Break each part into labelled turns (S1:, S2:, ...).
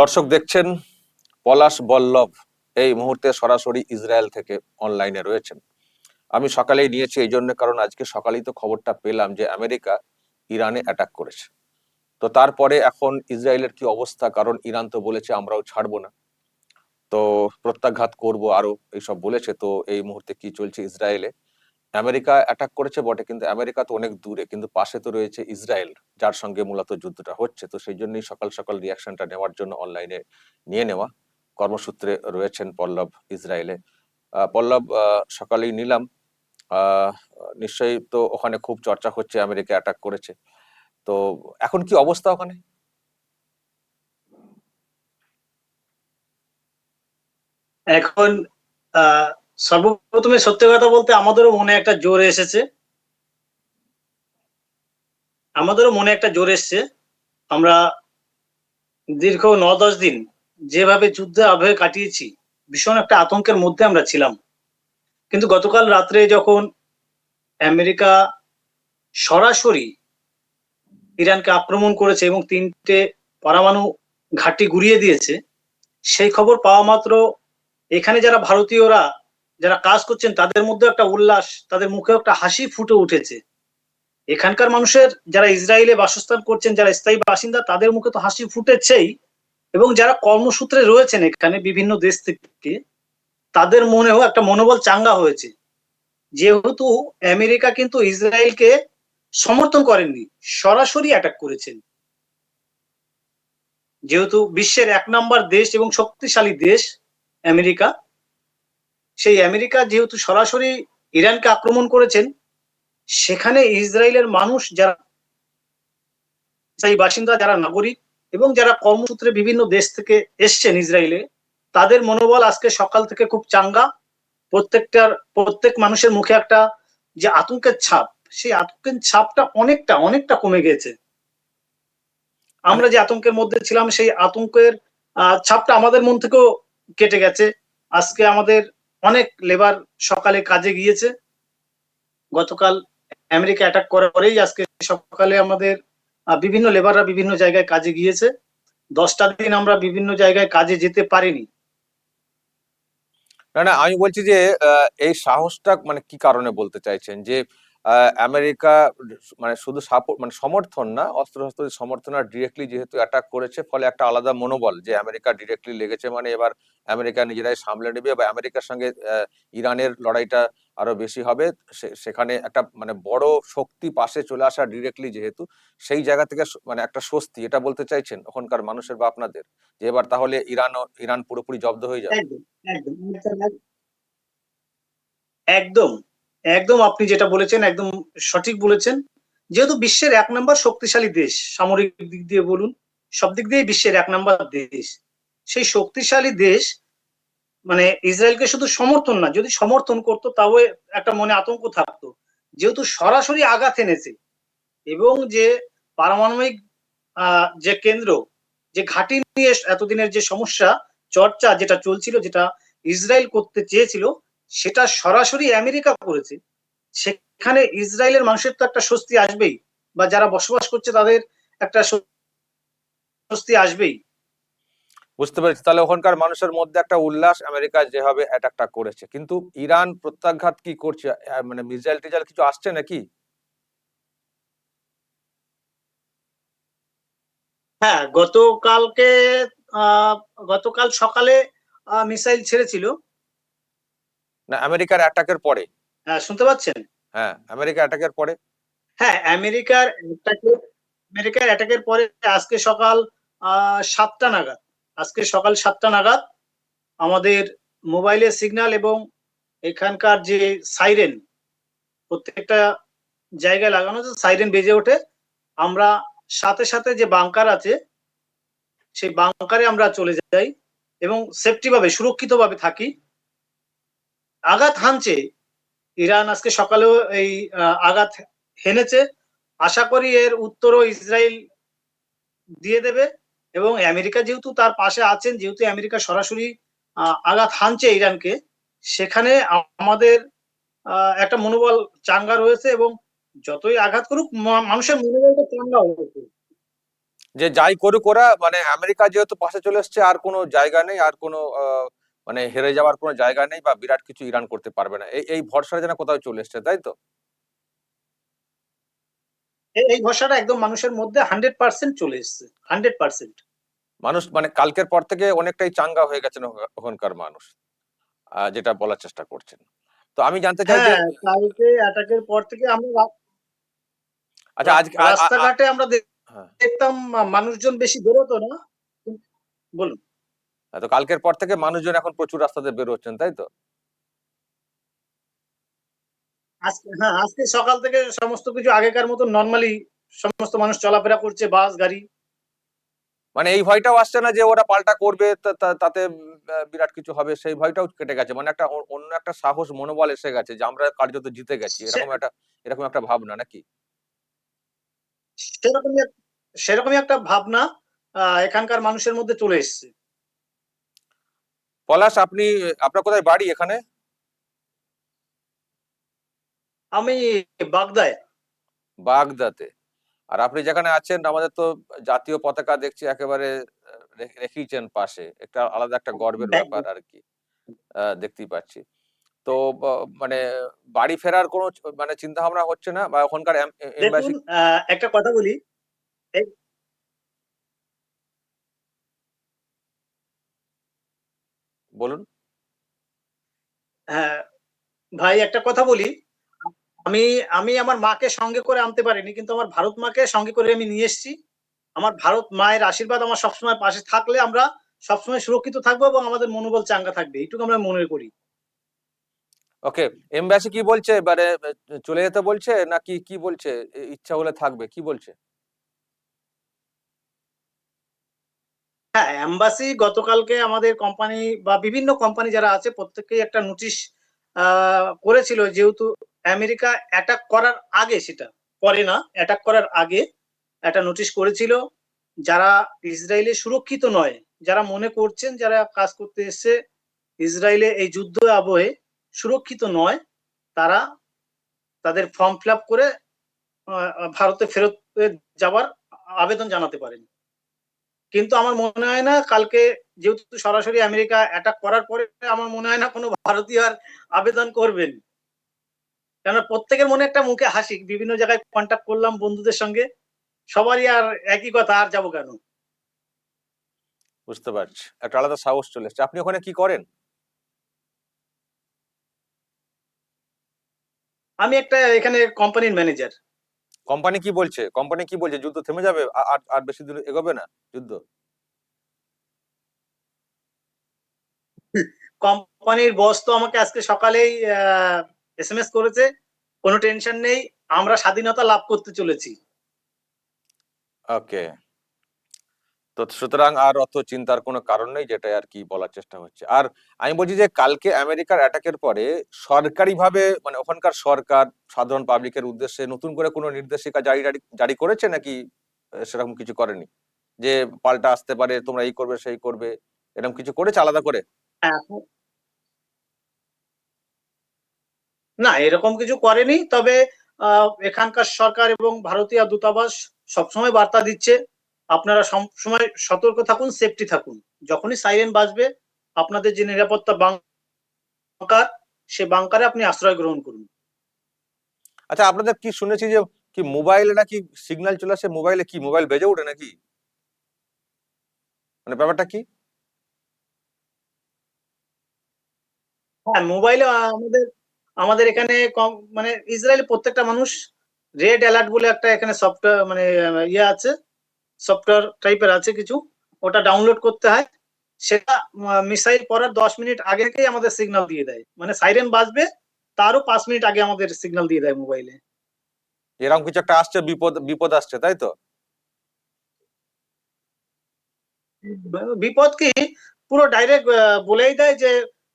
S1: দর্শক দেখছেন, পলাশ বল্লভ এই মুহূর্তে সরাসরি ইসরায়েল থেকে অনলাইনে রয়েছেন। আমি সকালেই নিয়েছি, এই জন্য কারণ আজকে সকালেই তো খবরটা পেলাম যে আমেরিকা ইরানে অ্যাটাক করেছে। তো তারপরে এখন ইসরায়েলের কি অবস্থা? কারণ ইরান তো বলেছে আমরাও ছাড়বো না। তো প্রত্যাঘাত করব আরও, এইসব বলেছে। তো এই মুহূর্তে কি চলছে ইসরায়েলে? আমেরিকা অ্যাটাক করেছে বটে, কিন্তু আমেরিকা তো অনেক দূরে, কিন্তু পাশে তো রয়েছে ইসরায়েল, যার সঙ্গে মূলত যুদ্ধটা হচ্ছে। তো সেই জন্যই সকাল সকাল রিয়াকশনটা নেওয়ার জন্য অনলাইনে নিয়ে নেওয়া। কর্মসূত্রে রয়েছেন পল্লব ইসরায়েলে। পল্লব সকালেই নিলাম। নিশ্চয়ই তো ওখানে খুব চর্চা হচ্ছে, আমেরিকা অ্যাটাক করেছে। তো এখন কি অবস্থা ওখানে?
S2: এখন সর্বপ্রথমে সত্যি কথা বলতে আমাদেরও মনে একটা জোর এসেছে। আমাদেরও মনে একটা জোর এসছে। আমরা দীর্ঘ ন দশ দিন যেভাবে যুদ্ধে আবহে কাটিয়েছি, ভীষণ একটা আতঙ্কের মধ্যে আমরা ছিলাম। কিন্তু গতকাল রাত্রে যখন আমেরিকা সরাসরি ইরানকে আক্রমণ করেছে এবং তিনটে পরমাণু ঘাঁটি গুড়িয়ে দিয়েছে, সেই খবর পাওয়া মাত্র এখানে যারা ভারতীয়রা যারা কাজ করছেন, তাদের মধ্যে একটা উল্লাস, তাদের মুখে একটা হাসি ফুটে উঠেছে। এখানকার মানুষের যারা ইসরায়েলে বাসস্থান করছেন, যারা স্থায়ী বাসিন্দা, তাদের মুখে তো হাসি ফুটেছেই। এবং যারা কর্মসূত্রে রয়েছেন এখানে বিভিন্ন দেশ থেকে, তাদের মনেও একটা মনোবল চাঙ্গা হয়েছে। যেহেতু আমেরিকা কিন্তু ইসরায়েলকে সমর্থন করেননি, সরাসরি অ্যাটাক করেছেন। যেহেতু বিশ্বের এক নম্বর দেশ এবং শক্তিশালী দেশ আমেরিকা সেই আমেরিকা যেহেতু সরাসরি ইরানকে আক্রমণ করেছেন, সেখানে ইসরায়েলের মানুষ যারা সেই বাসিন্দা, যারা নাগরিক এবং যারা কর্মসূত্রে বিভিন্ন দেশ থেকে এসছেন ইসরায়েলে, তাদের মনোবল আজকে সকাল থেকে খুব চাঙ্গা। প্রত্যেকটার, প্রত্যেক মানুষের মুখে একটা যে আতঙ্কের ছাপ, সেই আতঙ্কের ছাপটা অনেকটা অনেকটা কমে গেছে। আমরা যে আতঙ্কের মধ্যে ছিলাম, সেই আতঙ্কের ছাপটা আমাদের মন থেকেও কেটে গেছে। আজকে আমাদের অনেক লেবার সকালে কাজে গিয়েছে। গতকাল আমেরিকা অ্যাটাক করার পরেই আজকে সকালে আমাদের বিভিন্ন লেবাররা বিভিন্ন জায়গায় কাজে গিয়েছে। দশটা দিন আমরা বিভিন্ন জায়গায় কাজে যেতে পারিনি।
S1: না না, আমি বলছি যে এই সাহসটা মানে কি কারণে বলতে চাইছেন? যে আমেরিকা মানে শুধু সাপোর্ট মানে সমর্থন না অস্ত্র শস্ত্র সমর্থন আর ডিরেক্টলি যেহেতু অ্যাটাক করেছে, ফলে একটা আলাদা মনোবল যে আমেরিকা ডিরেক্টলি লেগেছে মানে এবার আমেরিকা নিজেরাই সামলে নেবে বা আমেরিকার সঙ্গে ইরানের লড়াইটা আরও বেশি হবে সেখানে একটা মানে বড় শক্তি পাশে চলে আসা ডিরেক্টলি যেহেতু, সেই জায়গা থেকে মানে একটা স্বস্তি, এটা বলতে চাইছেন ওখানকার মানুষের বা আপনাদের? যে এবার তাহলে ইরান ইরান পুরোপুরি জব্দ হয়ে যাবে।
S2: একদম। একদম আপনি যেটা বলেছেন, একদম সঠিক বলেছেন। যেহেতু বিশ্বের এক নম্বর শক্তিশালী দেশ, সামরিক দিক দিয়ে বলুন, সব দিক দিয়ে বিশ্বের এক নম্বর দেশ। সেই শক্তিশালী দেশ মানে ইসরায়েলকে শুধু সমর্থন না, যদি সমর্থন করতো, তাও একটা মনে আতঙ্ক থাকতো। যেহেতু সরাসরি আঘাত এনেছে, এবং যে পারমাণবিক যে কেন্দ্র, যে ঘাঁটি নিয়ে এতদিনের যে সমস্যা, চর্চা যেটা চলছিল, যেটা ইসরায়েল করতে চেয়েছিল সেটা সরাসরি আমেরিকা করেছে সেখানে ইসরায়েলের মানুষের তো একটা স্বস্তি আসবেই বা যারা বসবাস করছে তাদের একটা স্বস্তি আসবেই।
S1: বুঝতে পেরেছি। তাহলে ওখানকার মানুষের মধ্যে একটা উল্লাস আমেরিকা যেভাবে অ্যাটাকটা করেছে। কিন্তু ইরান প্রত্যাঘাত কি করছে? মানে মিসাইল টিজাইল কিছু আসছে নাকি?
S2: হ্যাঁ গতকালকে আহ গতকাল সকালে মিসাইল ছেড়েছিল।
S1: না আমেরিকার অ্যাটাকের পরে।
S2: হ্যাঁ শুনতে পাচ্ছেন?
S1: হ্যাঁ আমেরিকা অ্যাটাকের পরে।
S2: হ্যাঁ আমেরিকার আমেরিকার অ্যাটাকের পরে আজকে সকাল সাতটা নাগাদ। আজকে সকাল সাতটা নাগাদ আমাদের মোবাইলের সিগন্যাল এবং এখানকার যে সাইরেন প্রত্যেকটা জায়গায় লাগানো আছে সাইরেন বেজে ওঠে। আমরা সাথে সাথে যে বাংকার আছে সেই বাংকারে আমরা চলে যাই এবং সেফটি ভাবে সুরক্ষিত ভাবে থাকি। আঘাত হানছে, ইরান আজকে সকালেও এই আঘাত হেনেছে। আশা করি এর উত্তরও ইসরায়েল দিয়ে দেবে এবং আমেরিকা যেহেতু তার পাশে আছেন, যেহেতু আমেরিকা সরাসরি আঘাত হানছে ইরানকে, সেখানে আমাদের একটা মনোবল চাঙ্গা রয়েছে এবং যতই আঘাত করুক মানুষের মনোবলটা চাঙ্গা হয়েছে
S1: যে যাই করুক ওরা মানে আমেরিকা যেহেতু পাশে চলে এসছে, আর কোনো জায়গা নেই, আর কোনো মানে হেরে যাওয়ার কোনো জায়গা নেই বা বিরাট কিছু ইরান করতে পারবে না। এই এই ভরসা যেন কোথাও চলে এসছে তাই তো?
S2: এই- ভরসাটা একদম মানুষের মধ্যে হান্ড্রেড পার্সেন্ট চলে এসছে হান্ড্রেড পার্সেন্ট
S1: মানুষ মানে কালকের পর থেকে অনেকটাই চাঙ্গা হয়ে গেছেন ওখানকার মানুষ যেটা বলার চেষ্টা করছেন। তো আমি জানতে চাই যে
S2: হ্যাঁ কালকে অ্যাটাকের পর থেকে আমরা
S1: আচ্ছা আজকে
S2: রাস্তাঘাটে আমরা
S1: হ্যাঁ।
S2: দেখতাম মানুষজন বেশি বেরোতো না। বলুন।
S1: তো কালকের পর থেকে মানুষজন এখন প্রচুর রাস্তাতে বের হচ্ছেন তাই তো?
S2: আজকে হ্যাঁ আজকে সকাল থেকে সমস্ত কিছু আগেকার মতো নর্মালি সমস্ত মানুষ চলাফেরা করছে বাস গাড়ি।
S1: মানে এই ভয়টাও আসছে না যে ওরা পাল্টা করবে তাতে বিরাট কিছু হবে সেই ভয়টাও কেটে গেছে। মানে একটা অন্য একটা সাহস মনোবল এসে গেছে যে আমরা কার্যত জিতে গেছি। এরকম একটা এরকম একটা ভাবনা নাকি?
S2: সেরকমই সেরকমই একটা ভাবনা এখানকার মানুষের মধ্যে চলে এসেছে।
S1: পলাশ আপনি আপনার কোথায় বাড়ি এখানে?
S2: আমি বাগদায়।
S1: বাগদাতে। আর আপনি যেখানে আছেন আমাদের তো জাতীয় পতাকা দেখছি একেবারে আহ, রে- রেখেইছেন পাশে। একটা আলাদা একটা গর্বের ব্যাপার আর কি দেখতেই পাচ্ছি। তো মানে বাড়ি ফেরার কোনো মানে চিন্তা ভাবনা হচ্ছে না? বা ওখানকার
S2: একটা কথা বলি।
S1: বলুন।
S2: হ্যাঁ ভাই একটা কথা বলি। আমি আমি আমার মাকে সঙ্গে করে আনতে পারিনি কিন্তু আমার ভারত মাকে সঙ্গে করে আমি নিয়ে এসেছি। আমার ভারত মায়ের আশীর্বাদ আমার সবসময় পাশে থাকলে আমরা সবসময় সুরক্ষিত থাকব এবং আমাদের মনোবল চাঙ্গা থাকবে। এইটুকু আমরা মনে করি।
S1: ওকে এমবাসি কি বলছে? এবারে চলে যেতে বলছে নাকি কি বলছে? ইচ্ছা হলে থাকবে কি বলছে?
S2: হ্যাঁ অ্যাম্বাসি গতকালকে আমাদের কোম্পানি বা বিভিন্ন কোম্পানি যারা আছে প্রত্যেককেই একটা নোটিশ করেছিল যেহেতু আমেরিকা অ্যাটাক করার আগে সেটা পরে না অ্যাটাক করার আগে একটা নোটিশ করেছিল। যারা ইসরায়েলে সুরক্ষিত নয়, যারা মনে করছেন যারা কাজ করতে এসছে, ইসরায়েলে এই যুদ্ধ আবহে সুরক্ষিত নয়, তারা তাদের ফর্ম ফিল করে ভারতে ফেরত যাওয়ার আবেদন জানাতে পারেন। কিন্তু আমার মনে হয় না কালকে যেহেতু সরাসরি আমেরিকা অ্যাটাক করার পরে আমার মনে হয় না কোনো ভারতীয় আর আবেদন করবেন। কেননা প্রত্যেকের মনে একটা মুখে হাসি বিভিন্ন জায়গায় কন্ট্যাক্ট করলাম বন্ধুদের সঙ্গে সবারই আর একই কথা আর যাব কেন?
S1: বুঝতে পারছি। একটা আলাদা সাহস চলে এসছে। আপনি ওখানে কি করেন?
S2: আমি একটা এখানে কোম্পানির ম্যানেজার
S1: কোম্পানি কি বলছে? কোম্পানি কি বলছে? যুদ্ধ থেমে যাবে? আর আর বেশি দূর এগোবে না যুদ্ধ?
S2: কোম্পানির বস তো আমাকে আজকে সকালেই এস এম এস করেছে কোনো টেনশন নেই আমরা স্বাধীনতা লাভ করতে চলেছি।
S1: ওকে তো সুতরাং আর অত চিন্তার কোনো কারণ নেই যেটা আর কি বলার চেষ্টা হচ্ছে। আর আমি বলছি যে, কালকে আমেরিকার অ্যাটাকের পরে সরকারিভাবে মানে ওখানকার সরকার, সাধারণ পাবলিকের উদ্দেশ্যে নতুন করে কোনো নির্দেশিকা জারি, জারি- করেছে নাকি সেরকম কিছু করেনি? যে পাল্টা আসতে পারে, তোমরা এই করবে, সেই করবে, এরকম কিছু করেছে আলাদা করে?
S2: এখন না, এরকম কিছু করেনি, তবে এখানকার সরকার এবং ভারতীয় দূতাবাস সবসময় বার্তা দিচ্ছে। আপনারা সবসময় সতর্ক থাকুন সেফটি থাকুন। যখনই সাইরেন বাজবে আপনাদের যে নিরাপত্তা বাংকার সে বাংকারে আপনি আশ্রয় গ্রহণ করুন।
S1: আচ্ছা আপনাদের কি শুনেছি যে কি মোবাইলে নাকি সিগন্যাল চলে আসে? মোবাইলে কি? মোবাইল বেজে ওঠে নাকি? মানে ব্যাপারটা কি?
S2: হ্যাঁ মোবাইলে আমাদের আমাদের এখানে কম মানে ইসরায়েলে প্রত্যেকটা মানুষ রেড অ্যালার্ট বলে একটা এখানে সফটওয়্যার মানে ইয়ে আছে। সফটওয়্যার টাইপের আছে কিছু ওটা ডাউনলোড করতে হয়। সেটা মিসাইল পড়ার দশ মিনিট আগে থেকেই আমাদের সিগন্যাল দিয়ে দেয়। মানে সাইরেন বাজবে তারও পাঁচ মিনিট আগে আমাদের সিগন্যাল দিয়ে দেয় মোবাইলে
S1: এরকম কিছু একটা আসছে বিপদ বিপদ আসছে তাই তো?
S2: বিপদ কি? পুরো ডাইরেক্ট বলেই দেয় যে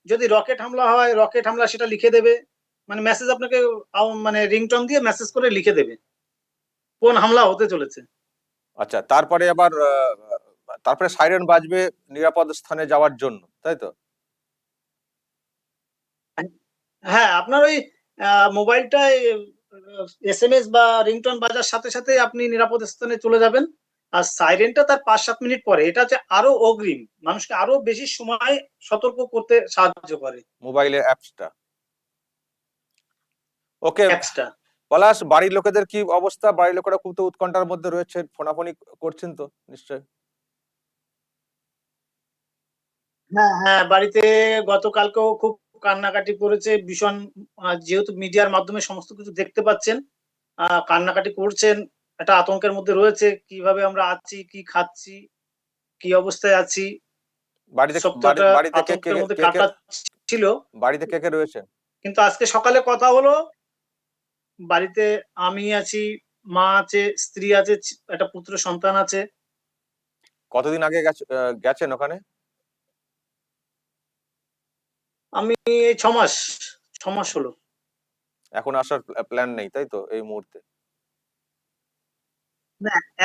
S2: যদি রকেট হামলা হয় রকেট হামলা সেটা লিখে দেবে। মানে মেসেজ আপনাকে মানে রিংটন দিয়ে মেসেজ করে লিখে দেবে। কোন হামলা হতে চলেছে।
S1: আচ্ছা তারপরে আবার তারপরে সাইরেন বাজবে নিরাপদ স্থানে যাওয়ার জন্য তাই তো?
S2: হ্যাঁ আপনার ওই মোবাইলটায় এস এম এস বা রিংটন বাজার সাথে সাথে আপনি নিরাপদ স্থানে চলে যাবেন। আর সাইরেনটা তার পাঁচ সাত মিনিট পরে এটা হচ্ছে আরও অগ্রিম মানুষকে আরও বেশি সময় সতর্ক করতে সাহায্য করে।
S1: মোবাইলের অ্যাপসটা। ওকে
S2: অ্যাপসটা।
S1: পলাশ বাড়ির লোকেদের কি অবস্থা? বাড়ির লোকেরা খুব তো উৎকণ্ঠার মধ্যে রয়েছে ফোনাফোনি করছেন তো নিশ্চয়
S2: হ্যাঁ হ্যাঁ বাড়িতে গতকালকেও খুব কান্নাকাটি করেছে ভীষণ যেহেতু মিডিয়ার মাধ্যমে সমস্ত কিছু দেখতে পাচ্ছেন কান্নাকাটি করছেন একটা আতঙ্কের মধ্যে রয়েছে কীভাবে আমরা আছি কি খাচ্ছি কি অবস্থায় আছি?
S1: বাড়িতে কে কে
S2: কাটাচ্ছিল।
S1: বাড়িতে কে কে রয়েছে?
S2: কিন্তু আজকে সকালে কথা হলো বাড়িতে আমি আছি মা আছে স্ত্রী আছে একটা পুত্র সন্তান আছে।
S1: কতদিন আগে গেছ- গেছেন ওখানে?
S2: আমি এই ছ মাস ছ মাস হলো।
S1: এখন আসার প্ল্যান নেই তাই তো এই মুহূর্তে?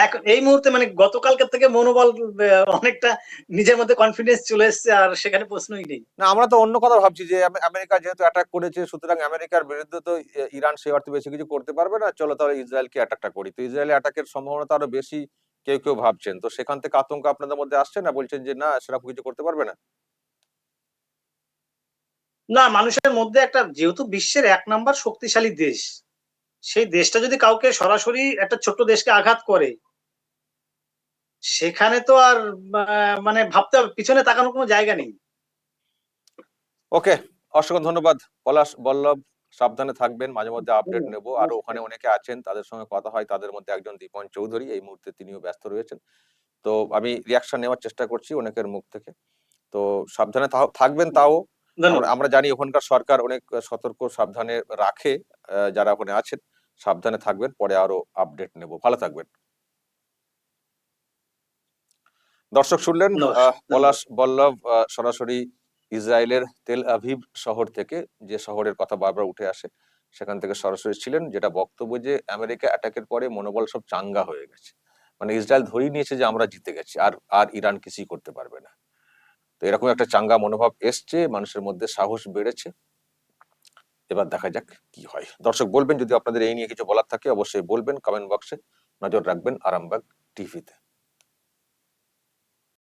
S2: এক এই মুহূর্তে মানে গতকালকার থেকে মনোবল অনেকটা নিজের মধ্যে কনফিডেন্স চলে এসেছে আর সেখানে প্রশ্নই নেই।
S1: না আমরা তো অন্য কথা ভাবছি যে আমেরিকা যেহেতু অ্যাটাক করেছে সুতরাং আমেরিকার বিরুদ্ধে তো ইরান সে অর্থে বেশি কিছু করতে পারবে না। চলো তাহলে ইসরায়েলকে অ্যাটাকটা করি। তো ইসরায়েল অ্যাটাকের সম্ভাবনা তো আরও বেশি কেউ কেউ ভাবছেন। তো সেখান থেকে আতঙ্ক আপনাদের মধ্যে আসছে না? বলছেন যে না সেরকম কিছু করতে পারবে না?
S2: না মানুষের মধ্যে একটা যেহেতু বিশ্বের এক নাম্বার শক্তিশালী দেশ সেই দেশটা যদি কাউকে সরাসরি একটা ছোট্ট দেশকে আঘাত করে সেখানে তো আর আহ, মানে ভাবতে হবে পিছনে তাকানোর কোনো জায়গা নেই।
S1: ওকে অসংখ্য ধন্যবাদ পলাশ বল্লভ সাবধানে থাকবেন মাঝে মধ্যে আপডেট নেব। আর ওখানে অনেকে আছেন তাদের সঙ্গে কথা হয় তাদের মধ্যে একজন দীপন চৌধুরী এই মুহূর্তে তিনিও ব্যস্ত রয়েছেন। তো আমি রিয়াকশন নেওয়ার চেষ্টা করছি অনেকের মুখ থেকে। তো সাবধানে থাকবেন তাও। আমরা- আমরা জানি ওখানকার সরকার অনেক সতর্ক সাবধানে রাখে যারা ওখানে আছেন। সাবধানে থাকবেন পরে আরও আপডেট নেব। ভালো থাকবেন। দর্শক শুনলেন পলাশ বল্লভ সরাসরি ইসরায়েলের তেল আভিভ শহর থেকে যে শহরের কথা বারবার উঠে আসে সেখান থেকে সরাসরি ছিলেন যেটা বক্তব্য যে আমেরিকা অ্যাটাকের পরে মনোবল সব চাঙ্গা হয়ে গেছে। মানে ইসরায়েল ধরেই নিয়েছে যে আমরা জিতে গেছি আর আর ইরান কিছুই করতে পারবে না। তো এরকম একটা চাঙ্গা মনোভাব এসছে মানুষের মধ্যে সাহস বেড়েছে। এবার দেখা যাক কি হয়। দর্শক, বলবেন যদি আপনাদের এই নিয়ে কিছু বলার থাকে, অবশ্যই বলবেন কমেন্ট বক্সে নজর রাখবেন আরামবাগ টিভিতে